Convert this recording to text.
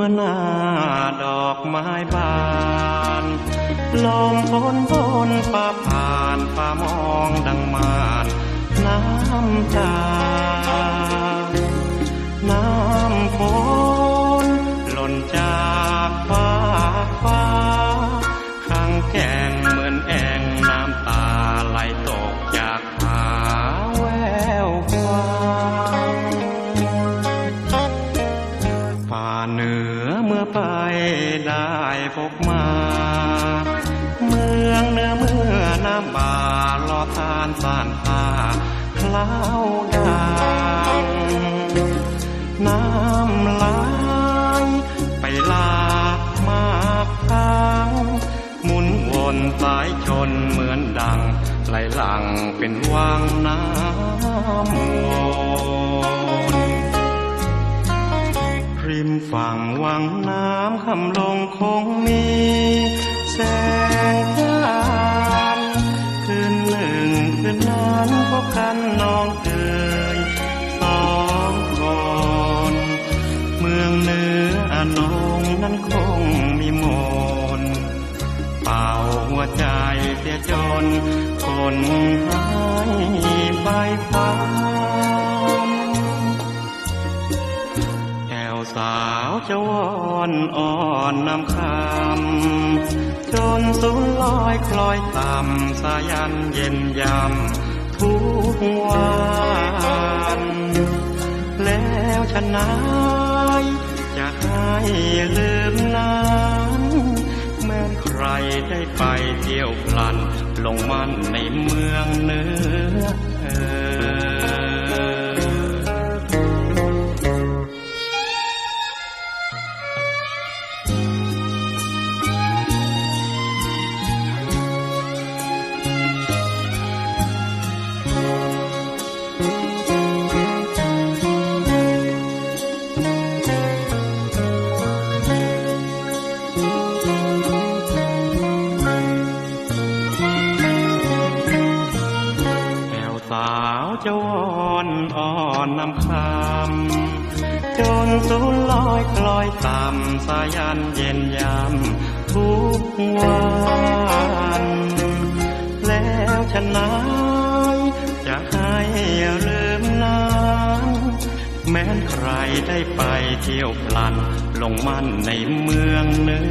เมื่อนาดอกไม้บานลมพนพนป่าผ่านป่ามองดังมานน้ำตา ได้พบมา เมืองเนื้อเมื่อน้ำบาลอทานสานตาคล้าวดังน้ำไหลไปลากมากทางหมุนวนสายชนเหมือนดังไหลหลังเป็นวังน้ำวน ริมฝั่งวังน้ำคำลงคงมีแสงจันทร์คืนหนึ่งคืนนั้นพบกันน้องเอ๋ยสองคนเมืองเหนืออนงนั้นคงมีมนเป่าหัวใจเสียจนคนหายไปฟ้า จะวอนอ่อนนำคำจนสุนลอยคล้อยต่ำสายันเย็นยำทุกวันแล้วฉันนายจะให้ลืมนั้นแม้ใครได้ไปเที่ยวพลันลงมันในเมืองเหนือ อนนำคำจนสูนลอยคล้อยต่ำสายันเย็นยำทุกวันแล้วฉันนายจะให้ลืมนั้นแม้นใครได้ไปเที่ยวพลันลงมั่นในเมืองเนื้อ